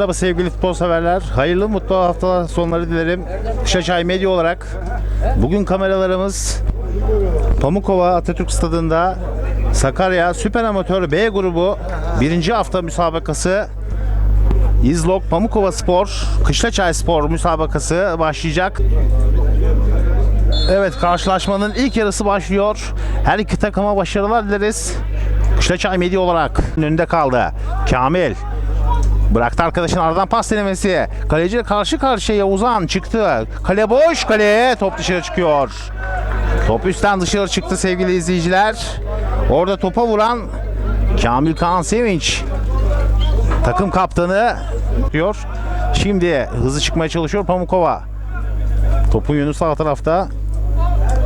Merhaba sevgili futbol severler. Hayırlı mutlu haftalar sonları dilerim. Şaşay Medya olarak bugün kameralarımız Pamukova Atatürk Stadı'nda Sakarya Süper Amatör B grubu birinci hafta müsabakası İzlok Pamukova Spor Kışlaçay Spor müsabakası başlayacak. Evet karşılaşmanın ilk yarısı başlıyor. Her iki takıma başarılar dileriz. Kışlaçay Medya olarak önünde kaldı. Kamil Bıraktı arkadaşın aradan pas denemesi. Kaleciyle karşı karşıya Uzan çıktı. Kale boş. Kaleye top dışarı çıkıyor. Top üstten dışarı çıktı sevgili izleyiciler. Orada topa vuran Kamil Kaan Sevinç. Takım kaptanı diyor. Şimdi hızlı çıkmaya çalışıyor Pamukova. Topun yönü sağ tarafta.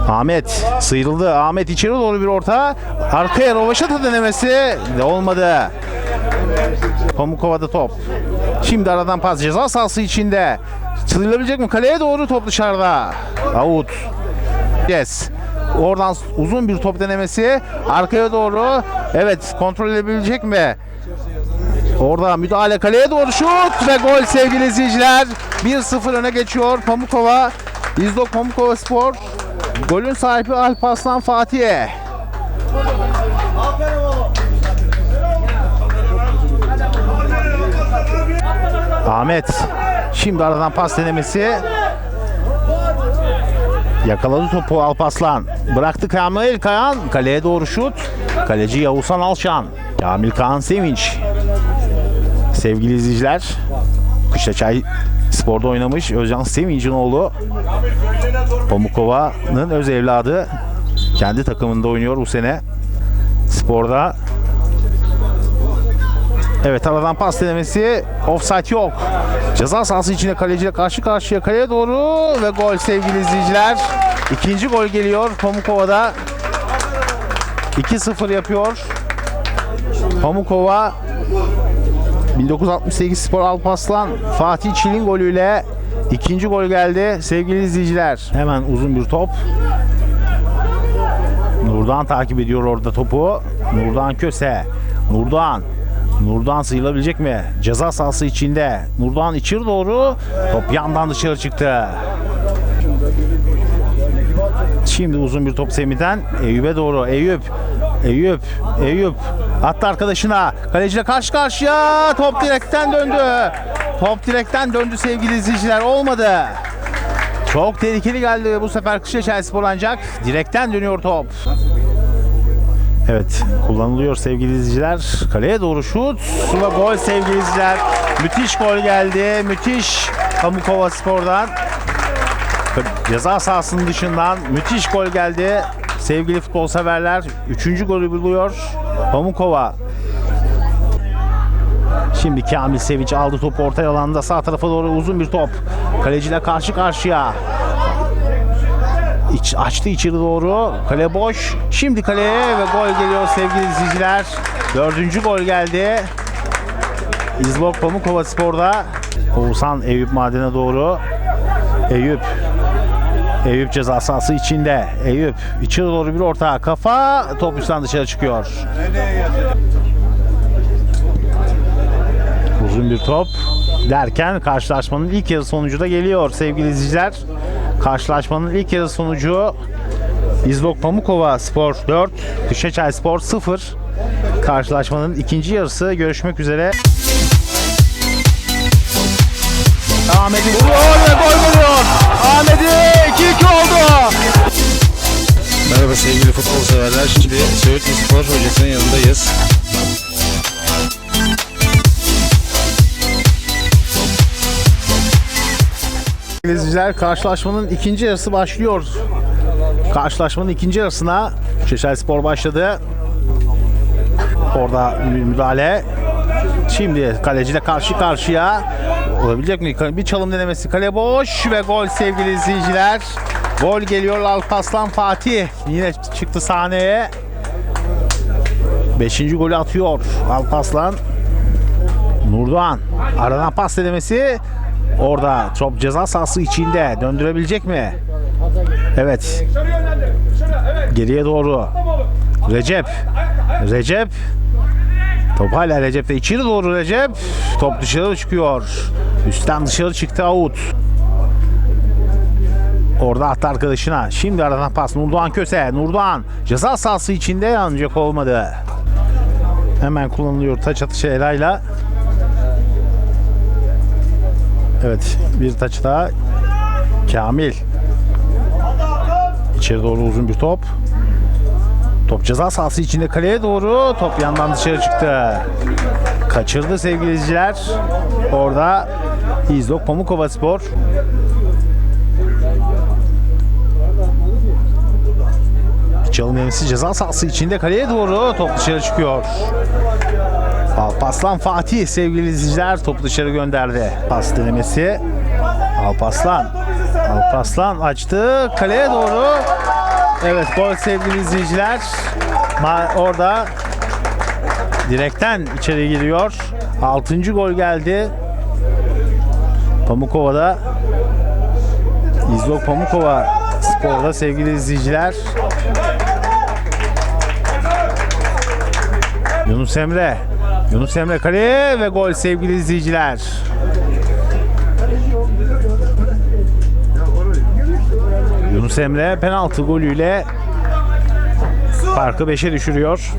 Ahmet sıyrıldı. Ahmet içeri doğru bir orta. Arkaya Rovaşata denemesi de olmadı. Pamukova'da top. Şimdi aradan pas ceza sahası içinde. Sıyrılabilecek mi? Kaleye doğru top dışarıda. Out. Yes. Oradan uzun bir top denemesi. Arkaya doğru. Evet kontrol edebilecek mi? Orada müdahale kaleye doğru şut ve gol sevgili izleyiciler. 1-0 öne geçiyor Pamukova. İzdok Pamukova Spor. Golün sahibi Alparslan Fatih'e. Ahmet. Şimdi aradan pas denemesi. Yakaladı topu Alpaslan. Bıraktı Kamil Kayan. Kaleye doğru şut. Kaleci Yavuzhan Alşan. Kamil Kaan Sevinç. Sevgili izleyiciler. Kışlaçay Spor'da oynamış Özcan Sevinç'in oğlu. Pamukova'nın öz evladı. Kendi takımında oynuyor bu sene. Spor'da Evet aradan pas denemesi. Offside yok. Ceza sahası içinde kaleciyle karşı karşıya kaleye doğru ve gol sevgili izleyiciler. İkinci gol geliyor Pamukova'da. 2-0 yapıyor. Pamukova 1968 Spor Alpaslan Fatih Çilin golüyle ikinci gol geldi sevgili izleyiciler. Hemen uzun bir top. Nurdan takip ediyor orada topu. Nurdan Köse. Nurdan Nurdan sıyrılabilecek mi? Ceza sahası içinde. Nurdan içeri doğru. Top yandan dışarı çıktı. Şimdi uzun bir top Semih'den Eyüp'e doğru. Eyüp. Eyüp. Eyüp. Attı arkadaşına. Kaleciyle karşı karşıya. Top direkten döndü. Top direkten döndü sevgili izleyiciler. Olmadı. Çok tehlikeli geldi bu sefer Kışlaçay Spor ancak direkten dönüyor top. Evet kullanılıyor sevgili izleyiciler. Kaleye doğru şut ve gol sevgili izleyiciler. Müthiş gol geldi. Müthiş Pamukova Spor'dan. Ceza sahasının dışından müthiş gol geldi. Sevgili futbol severler. Üçüncü golü buluyor. Pamukova. Şimdi Kamil Sevinç aldı topu orta alanda sağ tarafa doğru uzun bir top. Kaleciyle karşı karşıya. İç, açtı içeri doğru. Kale boş. Şimdi kaleye ve gol geliyor sevgili izleyiciler. Dördüncü gol geldi. İzlok Pamukova Spor'da. Oğuzhan Eyüp Maden'e doğru. Eyüp. Eyüp ceza sahası içinde. Eyüp içeri doğru bir orta. Kafa top üstten dışarı çıkıyor. Uzun bir top derken karşılaşmanın ilk yarı sonucu da geliyor sevgili izleyiciler. Karşılaşmanın ilk yarı sonucu İzlok Pamukova Spor 4, Kışlaçay Spor 0. Karşılaşmanın ikinci yarısı görüşmek üzere. Ahmet'i vuruyor ve gol geliyor. Ahmet'i 2-2 oldu. Merhaba sevgili futbol severler. Şimdi Söğütlü Spor hocasının yanındayız. İzleyiciler karşılaşmanın ikinci yarısı başlıyor. Karşılaşmanın ikinci yarısına Şeşel Spor başladı. Orada müdahale. Şimdi kaleciyle karşı karşıya. Olabilecek mi? Bir çalım denemesi. Kale boş ve gol sevgili izleyiciler. Gol geliyor Alparslan Fatih. Yine çıktı sahneye. Beşinci golü atıyor Alparslan. Nurdoğan aradan pas denemesi orada top ceza sahası içinde döndürebilecek mi? Evet. Geriye doğru. Recep. Recep Top hala Recep'te. içeri doğru Recep. Top dışarı çıkıyor. Üstten dışarı çıktı out. Orada attı arkadaşına. Şimdi aradan pas Nurdoğan Köse. Nurdoğan ceza sahası içinde ancak olmadı. Hemen kullanılıyor taç atışı Eray'la. Evet bir taç daha. Kamil. İçeri doğru uzun bir top. Top ceza sahası içinde kaleye doğru. Top yandan dışarı çıktı. Kaçırdı sevgili izleyiciler. Orada İzdok Pamukova Spor. Çalım yenisi ceza sahası içinde kaleye doğru top dışarı çıkıyor. Alpaslan Fatih sevgili izleyiciler topu dışarı gönderdi. Pas denemesi. Alpaslan. Alpaslan açtı kaleye doğru. Evet gol sevgili izleyiciler. Ma- orada direkten içeri giriyor. 6. gol geldi. Pamukova'da İzlok Pamukova sporda sevgili izleyiciler. Yunus Emre. Yunus Emre kaleye ve gol sevgili izleyiciler. Yunus Emre penaltı golüyle farkı 5'e düşürüyor.